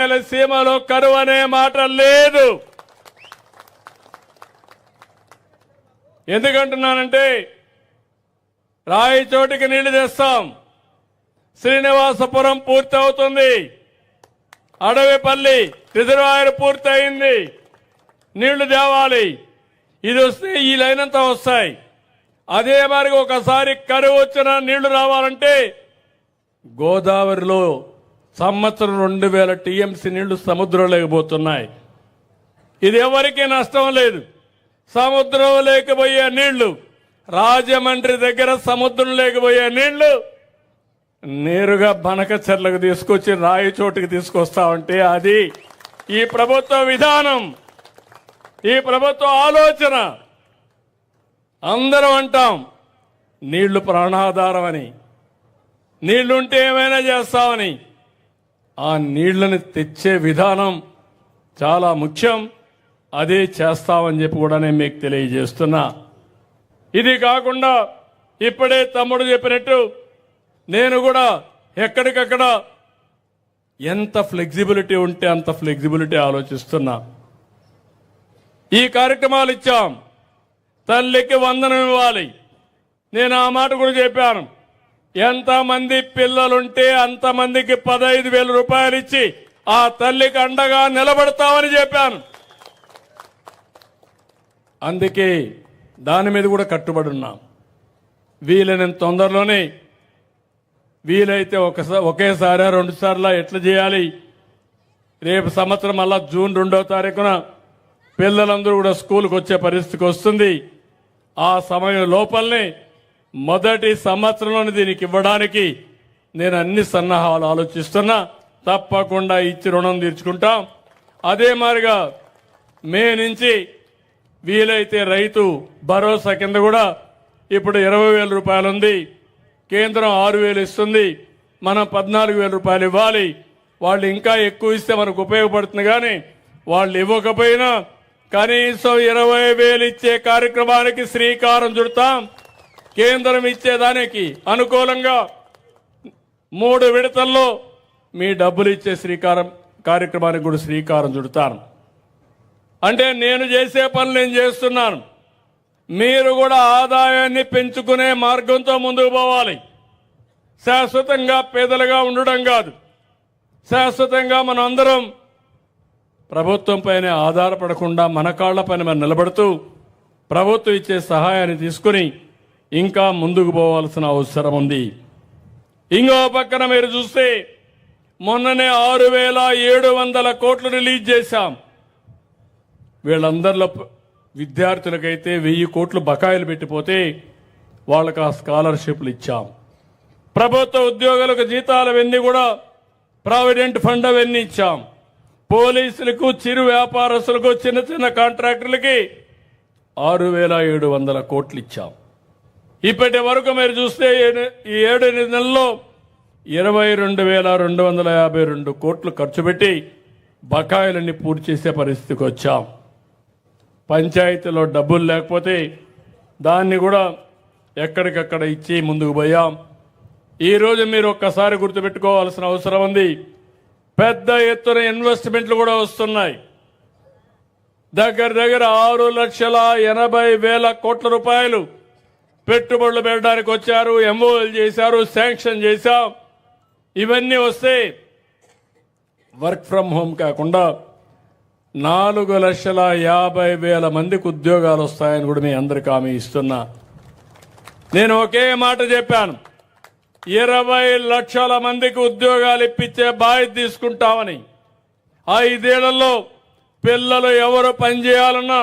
సీమలో కరువు అనే మాట లేదు. ఎందుకంటున్నానంటే రాయి చోటికి నీళ్ళు తెస్తాం. శ్రీనివాసపురం పూర్తి అవుతుంది అడవిపల్లి రిజర్వాయర్ పూర్తయింది. నీళ్ళు తేవాలి. ఇది వస్తే ఈ లైన్ అంతా వస్తాయి. అదే మరి ఒకసారి కరువు వచ్చిన నీళ్ళు రావాలంటే గోదావరిలో సంవత్సరం రెండు వేల టీఎంసీ నీళ్ళు సముద్రంలోకి పోతున్నాయి. ఇది ఎవరికీ నష్టం లేదు. సముద్రం లేకపోయే నీళ్ళు రాజమండ్రి దగ్గర సముద్రం లేకపోయే నీళ్ళు నేరుగా బనక చెర్లకు తీసుకొచ్చి రాయి చోటుకి తీసుకొస్తామంటే అది ఈ ప్రభుత్వ విధానం ఈ ప్రభుత్వ ఆలోచన. అందరం అంటాం నీళ్ళు ప్రాణాధారం అని. నీళ్ళుంటే ఏమైనా చేస్తామని. ఆ నీళ్ళను తెచ్చే విధానం చాలా ముఖ్యం. అదే చేస్తామని చెప్పి కూడా నేను మీకు తెలియజేస్తున్నా. ఇది కాకుండా ఇప్పుడే తమ్ముడు చెప్పినట్టు నేను కూడా ఎక్కడికక్కడ ఎంత ఫ్లెక్సిబిలిటీ ఉంటే అంత ఫ్లెక్సిబిలిటీ ఆలోచిస్తున్నా. ఈ కార్యక్రమాలు ఇచ్చాం. తల్లికి వందనం ఇవ్వాలి. నేను ఆ మాట కూడా చెప్పాను. ఎంతమంది పిల్లలుంటే అంతమందికి పదహైదు వేల రూపాయలు ఇచ్చి ఆ తల్లికి అండగా నిలబడతామని చెప్పాను. అందుకే దాని మీద కూడా కట్టుబడి ఉన్నాం. వీలైనంత తొందరలోనే వీలైతే ఒకసారి ఒకేసారి రెండు సార్లు ఎట్లా చేయాలి? రేపు సంవత్సరం మళ్ళా జూన్ రెండో తారీఖున పిల్లలందరూ కూడా స్కూల్కి వచ్చే పరిస్థితికి వస్తుంది. ఆ సమయం లోపలనే మొదటి సంవత్సరంలోనే దీనికి ఇవ్వడానికి నేను అన్ని సన్నాహాలు ఆలోచిస్తున్నా. తప్పకుండా ఇచ్చి రుణం తీర్చుకుంటాం. అదే మాదిరిగా మే నుంచి వీలైతే రైతు భరోసా కింద కూడా ఇప్పుడు ఇరవై వేల రూపాయలు ఉంది. కేంద్రం ఆరు వేలు ఇస్తుంది. మనం పద్నాలుగు వేల రూపాయలు ఇవ్వాలి. వాళ్ళు ఇంకా ఎక్కువ ఇస్తే మనకు ఉపయోగపడుతుంది కానీ వాళ్ళు ఇవ్వకపోయినా కనీసం ఇరవై వేలు ఇచ్చే కార్యక్రమానికి శ్రీకారం చుడతాం. కేంద్రం ఇచ్చేదానికి అనుకూలంగా మూడు విడతల్లో మీ డబ్బులు ఇచ్చే శ్రీకారం కార్యక్రమానికి కూడా శ్రీకారం చుడతాను. అంటే నేను చేసే పనులు నేను చేస్తున్నాను. మీరు కూడా ఆదాయాన్ని పెంచుకునే మార్గంతో ముందుకు పోవాలి. శాశ్వతంగా పేదలుగా ఉండడం కాదు. శాశ్వతంగా మనం అందరం ప్రభుత్వం ఆధారపడకుండా మన కాళ్ళ పైన మనం నిలబడుతూ ప్రభుత్వం ఇచ్చే సహాయాన్ని తీసుకుని ఇంకా ముందుకు పోవాల్సిన అవసరం ఉంది. ఇంకో పక్కన మీరు చూస్తే మొన్ననే ఆరు వేల ఏడు వందల కోట్లు రిలీజ్ చేశాం. వీళ్ళందరిలో విద్యార్థులకైతే వెయ్యి కోట్లు బకాయిలు పెట్టిపోతే వాళ్ళకు ఆ స్కాలర్షిప్లు ఇచ్చాం. ప్రభుత్వ ఉద్యోగులకు జీతాలు అవన్నీ కూడా ప్రావిడెంట్ ఫండ్ అవన్నీ ఇచ్చాం. పోలీసులకు చిరు వ్యాపారస్తులకు చిన్న చిన్న కాంట్రాక్టర్లకి ఆరు వేల ఏడు వందల కోట్లు ఇచ్చాం. ఇప్పటి వరకు మీరు చూస్తే ఏ- ఈ ఏడు ఎనిమిది నెలల్లో ఇరవై రెండు వేల రెండు వందల యాభై రెండు కోట్లు ఖర్చు పెట్టి బకాయిలన్నీ పూర్తి చేసే పరిస్థితికి వచ్చాం. పంచాయతీలో డబ్బులు లేకపోతే దాన్ని కూడా ఎక్కడికక్కడ ఇచ్చి ముందుకు పోయాం. ఈరోజు మీరు ఒక్కసారి గుర్తుపెట్టుకోవాల్సిన అవసరం ఉంది. పెద్ద ఎత్తున ఇన్వెస్ట్మెంట్లు కూడా వస్తున్నాయి. దగ్గర దగ్గర ఆరు లక్షల ఎనభై వేల కోట్ల రూపాయలు పెట్టుబడులు పెట్టడానికి వచ్చారు ఎంఓఎల్ చేశారు శాంక్షన్ చేశాం. ఇవన్నీ వస్తే వర్క్ ఫ్రమ్ హోమ్ కాకుండా నాలుగు లక్షల యాభై వేల మందికి ఉద్యోగాలు వస్తాయని కూడా మీ అందరికి హామీ ఇస్తున్నా. నేను ఒకే మాట చెప్పాను. ఇరవై లక్షల మందికి ఉద్యోగాలు ఇప్పించే బాధ్యత తీసుకుంటామని. ఐదేళ్ళలో పిల్లలు ఎవరు పనిచేయాలన్నా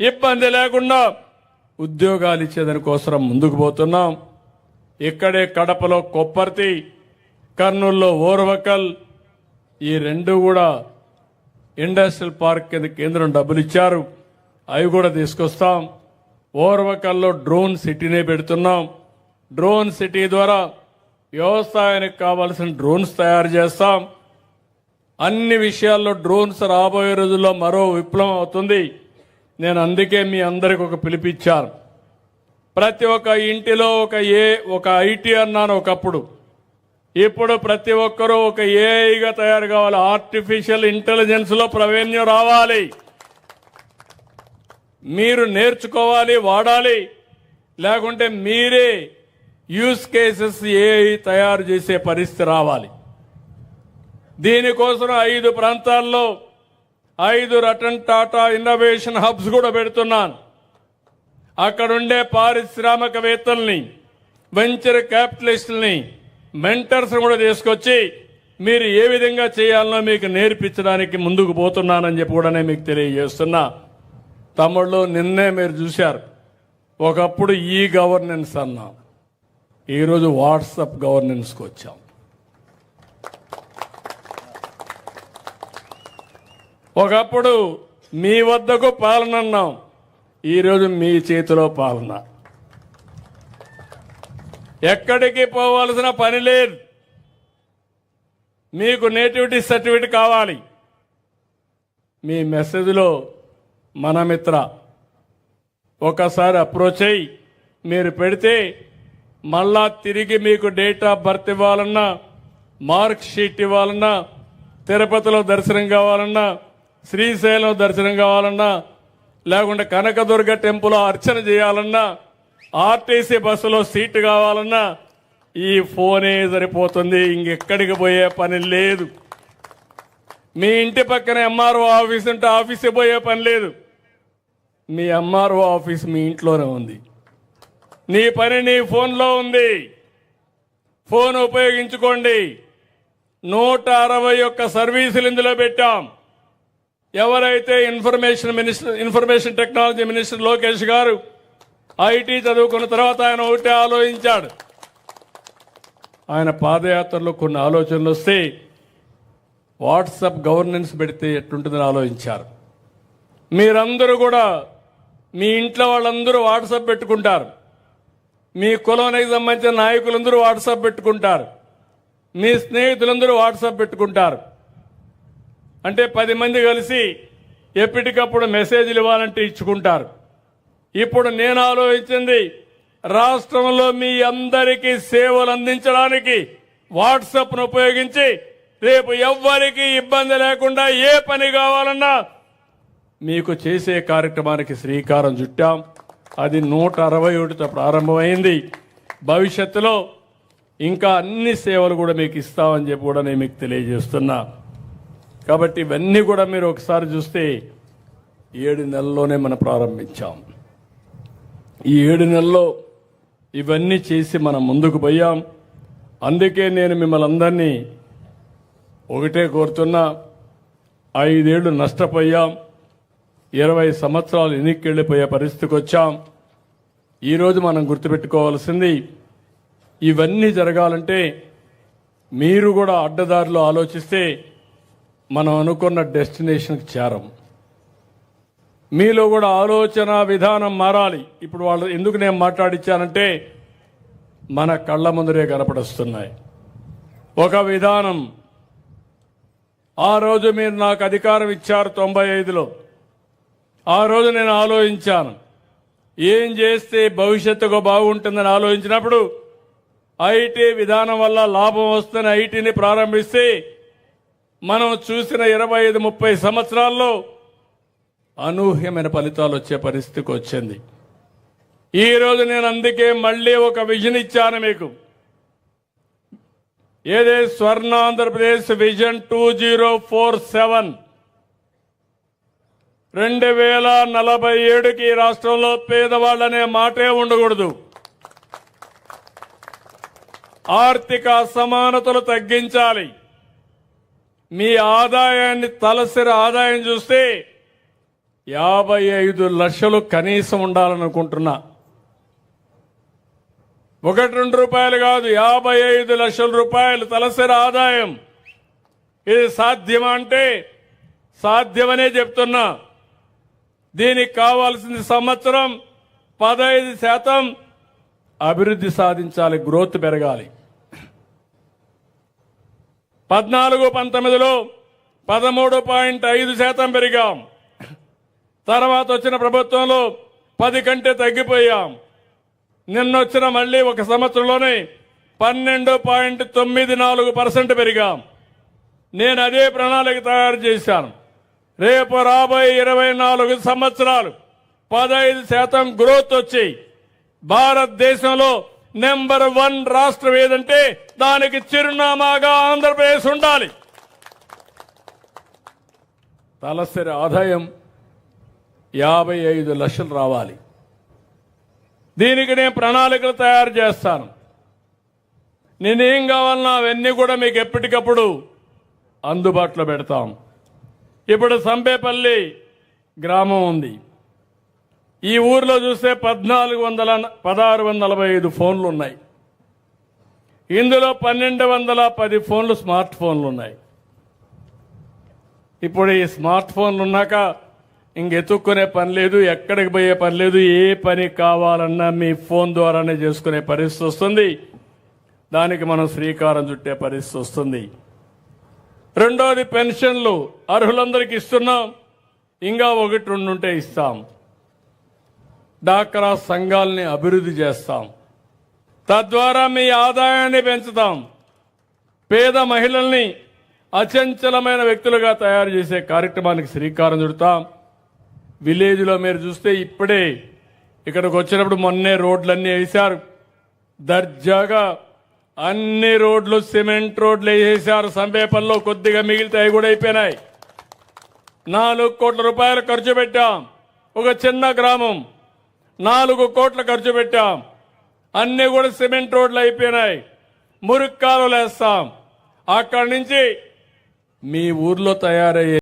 ఇబ్బంది లేకుండా ఉద్యోగాలు ఇచ్చేదానికోసం ముందుకు పోతున్నాం. ఇక్కడే కడపలో కొప్పర్తి కర్నూలులో ఓర్వకల్ ఈ రెండు కూడా ఇండస్ట్రియల్ పార్క్ కింద కేంద్రం డబ్బులు ఇచ్చారు. అవి కూడా తీసుకొస్తాం. ఓర్వకల్లో డ్రోన్ సిటీనే పెడుతున్నాం. డ్రోన్ సిటీ ద్వారా వ్యవసాయానికి కావాల్సిన డ్రోన్స్ తయారు చేస్తాం. అన్ని విషయాల్లో డ్రోన్స్ రాబోయే రోజుల్లో మరో విప్లవం అవుతుంది. నేను అందుకే మీ అందరికి ఒక పిలిపిచ్చాను ప్రతి ఒక్క ఇంటిలో ఒక ఏ ఒక ఐటీ అన్నాను ఒకప్పుడు. ఇప్పుడు ప్రతి ఒక్కరూ ఒక ఏఐగా తయారు కావాలి. ఆర్టిఫిషియల్ ఇంటెలిజెన్స్లో ప్రావీణ్యం రావాలి. మీరు నేర్చుకోవాలి వాడాలి. లేకుంటే మీరే యూస్ కేసెస్ ఏఐ తయారు చేసే పరిస్థితి రావాలి. దీనికోసం ఐదు ప్రాంతాల్లో ఐదు రతన్ టాటా ఇన్నోవేషన్ హబ్స్ కూడా పెడుతున్నాను. అక్కడుండే పారిశ్రామికవేత్తల్ని వెంచర్ క్యాపిటలిస్టుల్ని మెంటర్స్ కూడా తీసుకొచ్చి మీరు ఏ విధంగా చేయాలనో మీకు నేర్పించడానికి ముందుకు పోతున్నానని చెప్పి కూడా నేను మీకు తెలియజేస్తున్నా. తమ్ముళ్ళు నిన్నే మీరు చూశారు. ఒకప్పుడు ఈ గవర్నెన్స్ అన్నాం. ఈరోజు వాట్సాప్ గవర్నెన్స్కి వచ్చాం. ఒకప్పుడు మీ వద్దకు పాలన అన్నాం ఈరోజు మీ చేతిలో పాలన. ఎక్కడికి పోవాల్సిన పని లేదు. మీకు నేటివిటీ సర్టిఫికేట్ కావాలి. మీ మెసేజ్లో మన మిత్ర ఒకసారి అప్రోచ్ అయ్యి మీరు పెడితే మళ్ళా తిరిగి మీకు డేట్ ఆఫ్ బర్త్ ఇవ్వాలన్నా మార్క్ షీట్ ఇవ్వాలన్నా తిరుపతిలో దర్శనం కావాలన్నా శ్రీశైలం దర్శనం కావాలన్నా లేకుంటే కనకదుర్గ టెంపుల్ అర్చన చేయాలన్నా ఆర్టీసీ బస్సులో సీటు కావాలన్నా ఈ ఫోనే సరిపోతుంది. ఇంకెక్కడికి పోయే పని లేదు. మీ ఇంటి పక్కన ఎంఆర్ఓ ఆఫీస్ ఉంటే ఆఫీస్కి పోయే పని లేదు. మీ ఎంఆర్ఓ ఆఫీస్ మీ ఇంట్లోనే ఉంది. నీ పని నీ ఫోన్లో ఉంది. ఫోన్ ఉపయోగించుకోండి. నూట అరవై ఒక్క సర్వీసులు ఇందులో పెట్టాం. ఎవరైతే information minister information technology minister Lokesh garu IT చదువుకున్న తర్వాత ఆయన ఒకటే ఆలోచించాడు. ఆయన పాదయాత్రలో కొన్ని ఆలోచనలు వస్తే వాట్సాప్ గవర్నెన్స్ పెడితే ఎట్లుంటుందని ఆలోచించారు. మీరందరూ కూడా మీ ఇంట్లో వాళ్ళందరూ వాట్సాప్ పెట్టుకుంటారు. మీ కులానికి సంబంధించిన నాయకులందరూ వాట్సాప్ పెట్టుకుంటారు. మీ స్నేహితులందరూ వాట్సాప్ పెట్టుకుంటారు. అంటే పది మంది కలిసి ఎప్పటికప్పుడు మెసేజ్లు ఇవ్వాలంటే ఇచ్చుకుంటారు. ఇప్పుడు నేను ఆలోచించింది రాష్ట్రంలో మీ అందరికీ సేవలు అందించడానికి వాట్సాప్ను ఉపయోగించి రేపు ఎవ్వరికీ ఇబ్బంది లేకుండా ఏ పని కావాలన్నా మీకు చేసే కార్యక్రమానికి శ్రీకారం చుట్టాం. అది నూట అరవై ఒకటితో ప్రారంభమైంది. భవిష్యత్తులో ఇంకా అన్ని సేవలు కూడా మీకు ఇస్తామని చెప్పి కూడా నేను మీకు తెలియజేస్తున్నా. కాబట్టి ఇవన్నీ కూడా మీరు ఒకసారి చూస్తే ఏడు నెలల్లోనే మనం ప్రారంభించాం. ఈ ఏడు నెలల్లో ఇవన్నీ చేసి మనం ముందుకు పోయాం. అందుకే నేను మిమ్మల్ని అందరినీ ఒకటే కోరుతున్నా ఐదేళ్ళు నష్టపోయాం ఇరవై సంవత్సరాలు ఎన్నికెళ్ళిపోయే పరిస్థితికి వచ్చాం. ఈరోజు మనం గుర్తుపెట్టుకోవాల్సింది ఇవన్నీ జరగాలంటే మీరు కూడా అడ్డదారిలో ఆలోచిస్తే మనం అనుకున్న డెస్టినేషన్కి చేరం. మీలో కూడా ఆలోచన విధానం మారాలి. ఇప్పుడు వాళ్ళు ఎందుకు నేను మాట్లాడిచ్చానంటే మన కళ్ళ ముందరే కనపడుస్తున్నాయి. ఒక విధానం. ఆ రోజు మీరు నాకు అధికారం ఇచ్చారు తొంభై ఐదులో. ఆ రోజు నేను ఆలోచించాను. ఏం చేస్తే భవిష్యత్తుకు బాగుంటుందని ఆలోచించినప్పుడు ఐటీ విధానం వల్ల లాభం వస్తుందని ఐటీని ప్రారంభిస్తే మనం చూసిన ఇరవై ఐదు ముప్పై సంవత్సరాల్లో అనూహ్యమైన ఫలితాలు వచ్చే పరిస్థితికి వచ్చింది. ఈరోజు నేను అందుకే మళ్ళీ ఒక విజన్ ఇచ్చాను మీకు. ఏదే Swarna Andhra Pradesh vision two zero four seven. రెండు వేల నలభై ఏడుకి ఈ రాష్ట్రంలో పేదవాళ్ళనే మాటే ఉండకూడదు. ఆర్థిక అసమానతలు తగ్గించాలి. మీ ఆదాయాన్ని తలసరి ఆదాయం చూస్తే యాభై ఐదు లక్షలు కనీసం ఉండాలనుకుంటున్నా. ఒకటి రెండు రూపాయలు కాదు యాభై ఐదు లక్షల రూపాయలు తలసరి ఆదాయం. ఇది సాధ్యమా అంటే సాధ్యమనే చెప్తున్నా. దీనికి కావాల్సింది సంవత్సరం పదహైదు శాతం అభివృద్ధి సాధించాలి గ్రోత్ పెరగాలి. పద్నాలుగు పంతొమ్మిదిలో పదమూడు పాయింట్ ఐదు శాతం పెరిగాం. తర్వాత వచ్చిన ప్రభుత్వంలో పది కంటే తగ్గిపోయాం. నిన్నొచ్చిన మళ్ళీ ఒక సంవత్సరంలోనే పన్నెండు పాయింట్ తొమ్మిది నాలుగు పర్సెంట్ పెరిగాం. నేను అదే ప్రణాళిక తయారు చేశాను. రేపు రాబోయే ఇరవై నాలుగు సంవత్సరాలు పదహైదు శాతం గ్రోత్ వచ్చి భారతదేశంలో నెంబర్ వన్ రాష్ట్రం ఏదంటే దానికి చిరునామాగా ఆంధ్రప్రదేశ్ ఉండాలి. తలసరి ఆదాయం యాభై ఐదు లక్షలు రావాలి. దీనికి నేను ప్రణాళికలు తయారు చేస్తాను. నేనేం కావాలన్నా అవన్నీ కూడా మీకు ఎప్పటికప్పుడు అందుబాటులో పెడతాం. ఇప్పుడు సంపేపల్లి గ్రామం ఉంది. ఈ ఊర్లో చూస్తే పద్నాలుగు వందల పదహారు వందల నలభై ఐదు ఫోన్లు ఉన్నాయి. ఇందులో పన్నెండు వందల పది ఫోన్లు స్మార్ట్ ఫోన్లు ఉన్నాయి. ఇప్పుడు ఈ స్మార్ట్ ఫోన్లు ఉన్నాక ఇంకెతుక్కునే పని లేదు ఎక్కడికి పోయే పని లేదు ఏ పని కావాలన్నా మీ ఫోన్ ద్వారానే చేసుకునే పరిస్థితి వస్తుంది. దానికి మనం శ్రీకారం చుట్టే పరిస్థితి వస్తుంది. రెండోది పెన్షన్లు. అర్హులందరికీ ఇస్తున్నాం. ఇంకా ఒకటి రెండు ఉంటే ఇస్తాం. డాక్రా సంఘాలని అభివృద్ధి చేస్తాం. తద్వారా మీ ఆదాయాన్ని పెంచుతాం. పేద మహిళల్ని అచంచలమైన వ్యక్తులుగా తయారు చేసే కార్యక్రమానికి శ్రీకారం చుడతాం. విలేజ్లో మీరు చూస్తే ఇప్పుడే ఇక్కడికి వచ్చినప్పుడు మొన్నే రోడ్లన్నీ వేశారు. దర్జాగా అన్ని రోడ్లు సిమెంట్ రోడ్లు వేసేసారు సంబేపల్లో కొద్దిగా మిగిలితే అవి కూడా అయిపోయినాయి. నాలుగు కోట్ల రూపాయలు ఖర్చు పెట్టాం. ఒక చిన్న గ్రామం. నాలుగు కోట్ల ఖర్చు పెట్టాం. అన్ని కూడా సిమెంట్ రోడ్లు అయిపోయినాయి. మురుక్కాలు వేస్తాం అక్కడి నుంచి మీ ఊర్లో తయారయ్యే